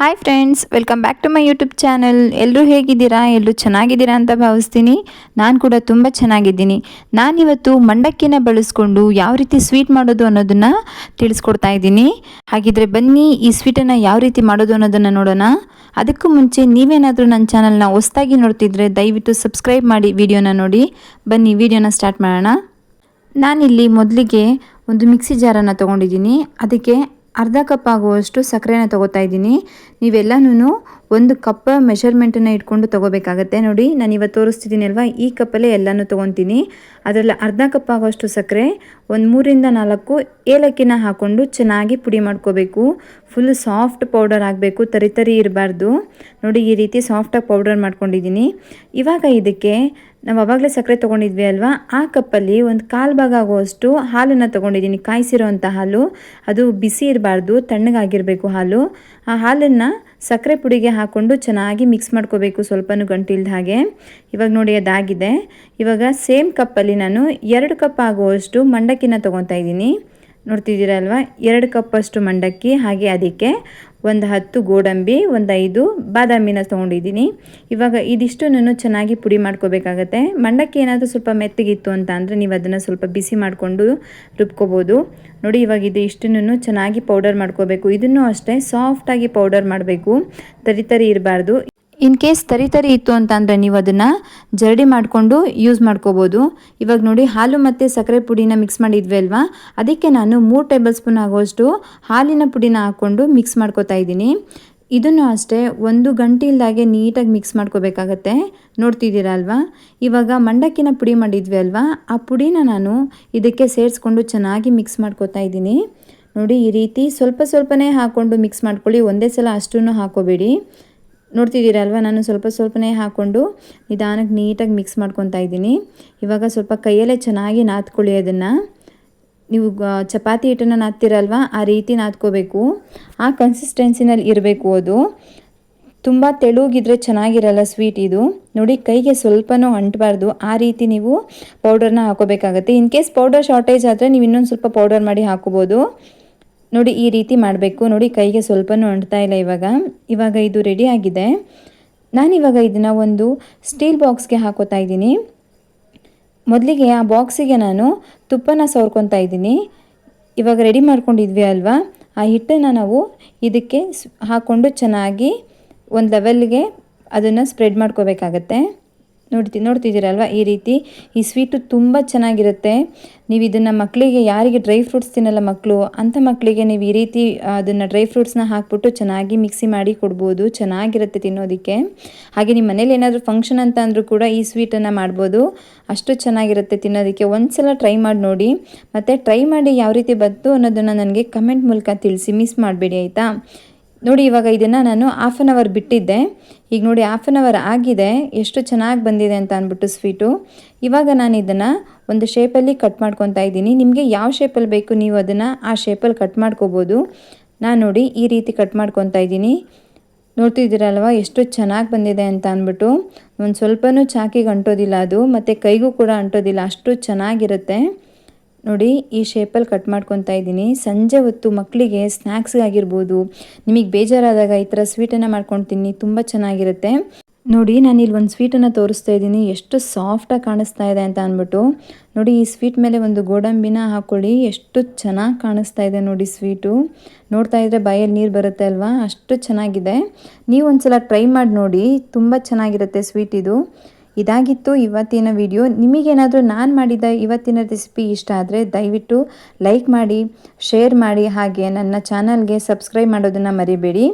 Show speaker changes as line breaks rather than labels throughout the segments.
Hi friends welcome back to my YouTube channel ಎಲ್ಲರೂ ಹೇಗಿದ್ದೀರಾ? ಎಲ್ಲರೂ ಚೆನ್ನಾಗಿದ್ದೀರಾ ಅಂತ ಭಾವಿಸ್ತೀನಿ. ನಾನು ಕೂಡ ತುಂಬ ಚೆನ್ನಾಗಿದ್ದೀನಿ. ನಾನಿವತ್ತು ಮಂಡಕ್ಕಿನ ಬಳಸ್ಕೊಂಡು ಯಾವ ರೀತಿ ಸ್ವೀಟ್ ಮಾಡೋದು ಅನ್ನೋದನ್ನು ತಿಳಿಸ್ಕೊಡ್ತಾ ಇದ್ದೀನಿ. ಹಾಗಿದ್ರೆ ಬನ್ನಿ ಈ ಸ್ವೀಟನ್ನು ಯಾವ ರೀತಿ ಮಾಡೋದು ಅನ್ನೋದನ್ನು ನೋಡೋಣ. ಅದಕ್ಕೂ ಮುಂಚೆ ನೀವೇನಾದರೂ ನನ್ನ ಚಾನಲ್ನ ಹೊಸ್ದಾಗಿ ನೋಡ್ತಿದ್ರೆ ದಯವಿಟ್ಟು ಸಬ್ಸ್ಕ್ರೈಬ್ ಮಾಡಿ ವಿಡಿಯೋನ ನೋಡಿ. ಬನ್ನಿ ವಿಡಿಯೋನ ಸ್ಟಾರ್ಟ್ ಮಾಡೋಣ. ನಾನಿಲ್ಲಿ ಮೊದಲಿಗೆ ಒಂದು ಮಿಕ್ಸಿ ಜಾರನ್ನು ತೊಗೊಂಡಿದ್ದೀನಿ. ಅದಕ್ಕೆ ಅರ್ಧ ಕಪ್ ಆಗುವಷ್ಟು ಸಕ್ಕರೆನ ತಗೋತಾ ಇದ್ದೀನಿ. ನೀವೆಲ್ಲನೂ ಒಂದು ಕಪ್ ಮೆಷರ್ಮೆಂಟನ್ನು ಇಟ್ಕೊಂಡು ತೊಗೋಬೇಕಾಗತ್ತೆ. ನೋಡಿ, ನಾನು ಇವತ್ತು ತೋರಿಸ್ತಿದ್ದೀನಿ ಅಲ್ವಾ ಈ ಕಪ್ಪಲ್ಲೇ ಎಲ್ಲನೂ ತೊಗೊತೀನಿ. ಅದರಲ್ಲಿ ಅರ್ಧ ಕಪ್ ಆಗೋಷ್ಟು ಸಕ್ಕರೆ, ಒಂದು ಮೂರಿಂದ ನಾಲ್ಕು ಏಲಕ್ಕಿನ ಹಾಕ್ಕೊಂಡು ಚೆನ್ನಾಗಿ ಪುಡಿ ಮಾಡ್ಕೋಬೇಕು. ಫುಲ್ ಸಾಫ್ಟ್ ಪೌಡರ್ ಆಗಬೇಕು, ತರಿ ತರಿ ಇರಬಾರ್ದು. ನೋಡಿ, ಈ ರೀತಿ ಸಾಫ್ಟಾಗಿ ಪೌಡರ್ ಮಾಡ್ಕೊಂಡಿದ್ದೀನಿ. ಇವಾಗ ಇದಕ್ಕೆ ನಾವು ಅವಾಗಲೇ ಸಕ್ಕರೆ ತೊಗೊಂಡಿದ್ವಿ ಅಲ್ವಾ? ಆ ಕಪ್ಪಲ್ಲಿ ಒಂದು ಕಾಲು ಭಾಗ ಆಗುವಷ್ಟು ಹಾಲನ್ನು ತೊಗೊಂಡಿದ್ದೀನಿ. ಕಾಯಿಸಿರೋವಂಥ ಹಾಲು. ಅದು ಬಿಸಿ ಇರಬಾರ್ದು, ತಣ್ಣಗಾಗಿರಬೇಕು ಹಾಲು. ಆ ಹಾಲನ್ನು ಸಕ್ಕರೆ ಪುಡಿಗೆ ಹಾಕ್ಕೊಂಡು ಚೆನ್ನಾಗಿ ಮಿಕ್ಸ್ ಮಾಡ್ಕೋಬೇಕು ಸ್ವಲ್ಪನೂ ಗಂಟಿಲ್ದ ಹಾಗೆ. ಇವಾಗ ನೋಡಿ ಅದಾಗಿದೆ. ಇವಾಗ ಸೇಮ್ ಕಪ್ಪಲ್ಲಿ ನಾನು ಎರಡು ಕಪ್ ಆಗುವಷ್ಟು ಮಂಡಕ್ಕಿನ ತೊಗೊತಾ ಇದ್ದೀನಿ. ನೋಡ್ತಿದ್ದೀರಲ್ವ? ಎರಡು ಕಪ್ಪಷ್ಟು ಮಂಡಕ್ಕಿ ಹಾಗೆ ಅದಕ್ಕೆ ಒಂದು ಹತ್ತು ಗೋಡಂಬಿ, ಒಂದು ಐದು ಬಾದಾಮಿನ ತೊಗೊಂಡಿದ್ದೀನಿ. ಇವಾಗ ಇದಿಷ್ಟನ್ನು ಚೆನ್ನಾಗಿ ಪುಡಿ ಮಾಡ್ಕೋಬೇಕಾಗತ್ತೆ. ಮಂಡಕ್ಕಿ ಏನಾದರೂ ಸ್ವಲ್ಪ ಮೆತ್ತಗಿತ್ತು ಅಂತ ಅಂದರೆ ನೀವು ಅದನ್ನು ಸ್ವಲ್ಪ ಬಿಸಿ ಮಾಡಿಕೊಂಡು ರುಬ್ಕೋಬೋದು. ನೋಡಿ ಇವಾಗ ಇದು ಇಷ್ಟನ್ನು ಚೆನ್ನಾಗಿ ಪೌಡರ್ ಮಾಡ್ಕೋಬೇಕು. ಇದನ್ನು ಅಷ್ಟೇ ಸಾಫ್ಟಾಗಿ ಪೌಡರ್ ಮಾಡಬೇಕು. ತರಿ ತರಿ ಇರಬಾರ್ದು. ಇನ್ ಕೇಸ್ ತರಿ ತರಿ ಇತ್ತು ಅಂತ ಅಂದರೆ ನೀವು ಅದನ್ನು ಜರಡಿ ಮಾಡಿಕೊಂಡು ಯೂಸ್ ಮಾಡ್ಕೋಬೋದು. ಇವಾಗ ನೋಡಿ ಹಾಲು ಮತ್ತು ಸಕ್ಕರೆ ಪುಡಿನ ಮಿಕ್ಸ್ ಮಾಡಿದ್ವಿ ಅಲ್ವಾ? ಅದಕ್ಕೆ ನಾನು ಮೂರು ಟೇಬಲ್ ಸ್ಪೂನ್ ಆಗೋಷ್ಟು ಹಾಲಿನ ಪುಡಿನ ಹಾಕ್ಕೊಂಡು ಮಿಕ್ಸ್ ಮಾಡ್ಕೋತಾ ಇದ್ದೀನಿ. ಇದನ್ನು ಅಷ್ಟೇ ಒಂದು ಗಂಟೆ ಇಲ್ದಾಗೆ ನೀಟಾಗಿ ಮಿಕ್ಸ್ ಮಾಡ್ಕೋಬೇಕಾಗತ್ತೆ. ನೋಡ್ತಿದ್ದೀರಾ ಅಲ್ವಾ? ಇವಾಗ ಮಂಡಕ್ಕಿನ ಪುಡಿ ಮಾಡಿದ್ವಿ ಅಲ್ವಾ? ಆ ಪುಡಿನ ನಾನು ಇದಕ್ಕೆ ಸೇರಿಸ್ಕೊಂಡು ಚೆನ್ನಾಗಿ ಮಿಕ್ಸ್ ಮಾಡ್ಕೋತಾ ಇದ್ದೀನಿ. ನೋಡಿ ಈ ರೀತಿ ಸ್ವಲ್ಪ ಸ್ವಲ್ಪನೇ ಹಾಕ್ಕೊಂಡು ಮಿಕ್ಸ್ ಮಾಡ್ಕೊಳ್ಳಿ. ಒಂದೇ ಸಲ ಅಷ್ಟೂ ಹಾಕೋಬೇಡಿ. ನೋಡ್ತಿದ್ದೀರಲ್ವ? ನಾನು ಸ್ವಲ್ಪ ಸ್ವಲ್ಪನೇ ಹಾಕ್ಕೊಂಡು ನಿಧಾನಕ್ಕೆ ನೀಟಾಗಿ ಮಿಕ್ಸ್ ಮಾಡ್ಕೊತಾ ಇದ್ದೀನಿ. ಇವಾಗ ಸ್ವಲ್ಪ ಕೈಯಲ್ಲೇ ಚೆನ್ನಾಗಿ ನಾದ್ಕೊಳ್ಳಿ ಅದನ್ನು. ನೀವು ಚಪಾತಿ ಹಿಟ್ಟನ್ನು ನಾದ್ತಿರಲ್ವ? ಆ ರೀತಿ ನಾದ್ಕೋಬೇಕು. ಆ ಕನ್ಸಿಸ್ಟೆನ್ಸಿನಲ್ಲಿ ಇರಬೇಕು ಅದು. ತುಂಬ ತೆಳುಗಿದ್ರೆ ಚೆನ್ನಾಗಿರಲ್ಲ ಸ್ವೀಟ್ ಇದು. ನೋಡಿ, ಕೈಗೆ ಸ್ವಲ್ಪನೂ ಅಂಟಬಾರ್ದು. ಆ ರೀತಿ ನೀವು ಪೌಡರ್ನ ಹಾಕೋಬೇಕಾಗತ್ತೆ. ಇನ್ ಕೇಸ್ ಪೌಡರ್ ಶಾರ್ಟೇಜ್ ಆದರೆ ನೀವು ಇನ್ನೊಂದು ಸ್ವಲ್ಪ ಪೌಡರ್ ಮಾಡಿ ಹಾಕೋಬೋದು ನೋಡಿ ಈ ರೀತಿ ಮಾಡಬೇಕು. ನೋಡಿ ಕೈಗೆ ಸ್ವಲ್ಪನೂ ಅಂಟ್ತಾ ಇಲ್ಲ ಇವಾಗ. ಇವಾಗ ಇದು ರೆಡಿ ಆಗಿದೆ. ನಾನಿವಾಗ ಇದನ್ನು ಒಂದು ಸ್ಟೀಲ್ ಬಾಕ್ಸ್ಗೆ ಹಾಕೋತಾ ಇದ್ದೀನಿ. ಮೊದಲಿಗೆ ಆ ಬಾಕ್ಸಿಗೆ ನಾನು ತುಪ್ಪನ ಸವರ್ಕೊತಾ ಇದ್ದೀನಿ. ಇವಾಗ ರೆಡಿ ಮಾಡ್ಕೊಂಡಿದ್ವಿ ಅಲ್ವಾ? ಆ ಹಿಟ್ಟನ್ನು ನಾವು ಇದಕ್ಕೆ ಹಾಕ್ಕೊಂಡು ಚೆನ್ನಾಗಿ ಒಂದು ಲೆವೆಲ್ಗೆ ಅದನ್ನು ಸ್ಪ್ರೆಡ್ ಮಾಡ್ಕೋಬೇಕಾಗತ್ತೆ. ನೋಡ್ತಿ, ನೋಡ್ತಿದ್ದೀರಲ್ವ ಈ ರೀತಿ? ಈ ಸ್ವೀಟು ತುಂಬ ಚೆನ್ನಾಗಿರುತ್ತೆ. ನೀವು ಇದನ್ನು ಮಕ್ಕಳಿಗೆ ಯಾರಿಗೆ ಡ್ರೈ ಫ್ರೂಟ್ಸ್ ತಿನ್ನಲ್ಲ ಮಕ್ಕಳು ಅಂಥ ಮಕ್ಕಳಿಗೆ ನೀವು ಈ ರೀತಿ ಅದನ್ನು ಡ್ರೈ ಫ್ರೂಟ್ಸ್ನ ಹಾಕ್ಬಿಟ್ಟು ಚೆನ್ನಾಗಿ ಮಿಕ್ಸಿ ಮಾಡಿ ಕೊಡ್ಬೋದು. ಚೆನ್ನಾಗಿರುತ್ತೆ ತಿನ್ನೋದಕ್ಕೆ. ಹಾಗೆ ನಿಮ್ಮ ಮನೇಲಿ ಏನಾದರೂ ಫಂಕ್ಷನ್ ಅಂತ ಅಂದರೂ ಕೂಡ ಈ ಸ್ವೀಟನ್ನು ಮಾಡ್ಬೋದು. ಅಷ್ಟು ಚೆನ್ನಾಗಿರುತ್ತೆ ತಿನ್ನೋದಕ್ಕೆ. ಒಂದು ಸಲ ಟ್ರೈ ಮಾಡಿ ನೋಡಿ. ಮತ್ತು ಟ್ರೈ ಮಾಡಿ ಯಾವ ರೀತಿ ಬಂತು ಅನ್ನೋದನ್ನು ನನಗೆ ಕಮೆಂಟ್ ಮೂಲಕ ತಿಳಿಸಿ ಮಿಸ್ ಮಾಡಬೇಡಿ ಆಯಿತಾ? ನೋಡಿ ಇವಾಗ ಇದನ್ನು ನಾನು ಹಾಫ್ ಆನ್ ಅವರ್ ಬಿಟ್ಟಿದ್ದೆ. ಈಗ ನೋಡಿ ಹಾಫ್ ಆನ್ ಅವರ್ ಆಗಿದೆ, ಎಷ್ಟು ಚೆನ್ನಾಗಿ ಬಂದಿದೆ ಅಂತ ಅಂದ್ಬಿಟ್ಟು ಸ್ವೀಟು. ಇವಾಗ ನಾನು ಇದನ್ನು ಒಂದು ಶೇಪಲ್ಲಿ ಕಟ್ ಮಾಡ್ಕೊತಾ ಇದ್ದೀನಿ. ನಿಮಗೆ ಯಾವ ಶೇಪಲ್ಲಿ ಬೇಕು ನೀವು ಅದನ್ನು ಆ ಶೇಪಲ್ಲಿ ಕಟ್ ಮಾಡ್ಕೋಬೋದು. ನಾನು ನೋಡಿ ಈ ರೀತಿ ಕಟ್ ಮಾಡ್ಕೊತಾ ಇದ್ದೀನಿ. ನೋಡ್ತಿದ್ದೀರಲ್ವ, ಎಷ್ಟು ಚೆನ್ನಾಗಿ ಬಂದಿದೆ ಅಂತ ಅಂದ್ಬಿಟ್ಟು. ಒಂದು ಸ್ವಲ್ಪನೂ ಚಾಕಿಗೆ ಅಂಟೋದಿಲ್ಲ ಅದು, ಮತ್ತು ಕೈಗೂ ಕೂಡ ಅಂಟೋದಿಲ್ಲ, ಅಷ್ಟು ಚೆನ್ನಾಗಿರುತ್ತೆ. ನೋಡಿ, ಈ ಶೇಪಲ್ಲಿ ಕಟ್ ಮಾಡ್ಕೊತಾ ಇದ್ದೀನಿ. ಸಂಜೆ ಹೊತ್ತು ಮಕ್ಕಳಿಗೆ ಸ್ನ್ಯಾಕ್ಸ್ಗಾಗಿರ್ಬೋದು ನಿಮಗೆ ಬೇಜಾರಾದಾಗ ಈ ಥರ ಸ್ವೀಟನ್ನು ಮಾಡ್ಕೊಳ್ತೀನಿ ತುಂಬ ಚೆನ್ನಾಗಿರುತ್ತೆ. ನೋಡಿ ನಾನು ಇಲ್ಲಿ ಒಂದು ಸ್ವೀಟನ್ನು ತೋರಿಸ್ತಾ ಇದ್ದೀನಿ. ಎಷ್ಟು ಸಾಫ್ಟಾಗಿ ಕಾಣಿಸ್ತಾ ಇದೆ ಅಂತ ಅಂದ್ಬಿಟ್ಟು. ನೋಡಿ, ಈ ಸ್ವೀಟ್ ಮೇಲೆ ಒಂದು ಗೋಡಂಬಿನ ಹಾಕ್ಕೊಳ್ಳಿ ಎಷ್ಟು ಚೆನ್ನಾಗಿ ಕಾಣಿಸ್ತಾ ಇದೆ ನೋಡಿ ಸ್ವೀಟು ನೋಡ್ತಾ ಇದ್ದರೆ ಬಾಯಲ್ಲಿ ನೀರು ಬರುತ್ತೆ ಅಲ್ವಾ? ಅಷ್ಟು ಚೆನ್ನಾಗಿದೆ. ನೀವು ಒಂದು ಸಲ ಟ್ರೈ ಮಾಡಿ ನೋಡಿ. ತುಂಬ ಚೆನ್ನಾಗಿರುತ್ತೆ ಸ್ವೀಟ್ ಇದು. ಇದಾಗಿತ್ತು ಇವತ್ತಿನ ವಿಡಿಯೋ ನಿಮಗೇನಾದರೂ ನಾನು ಮಾಡಿದ ಇವತ್ತಿನ ರೆಸಿಪಿ ಇಷ್ಟ ಆದರೆ ದಯವಿಟ್ಟು ಲೈಕ್ ಮಾಡಿ ಶೇರ್ ಮಾಡಿ, ಹಾಗೆ ನನ್ನ ಚಾನಲ್ಗೆ ಸಬ್ಸ್ಕ್ರೈಬ್ ಮಾಡೋದನ್ನು ಮರಿಬೇಡಿ.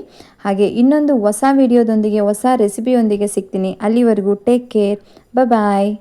ಹಾಗೆ ಇನ್ನೊಂದು ಹೊಸ ವಿಡಿಯೋದೊಂದಿಗೆ ಹೊಸ ರೆಸಿಪಿಯೊಂದಿಗೆ ಸಿಗ್ತೀನಿ. ಅಲ್ಲಿವರೆಗೂ ಟೇಕ್ ಕೇರ್ ಬಾಯ್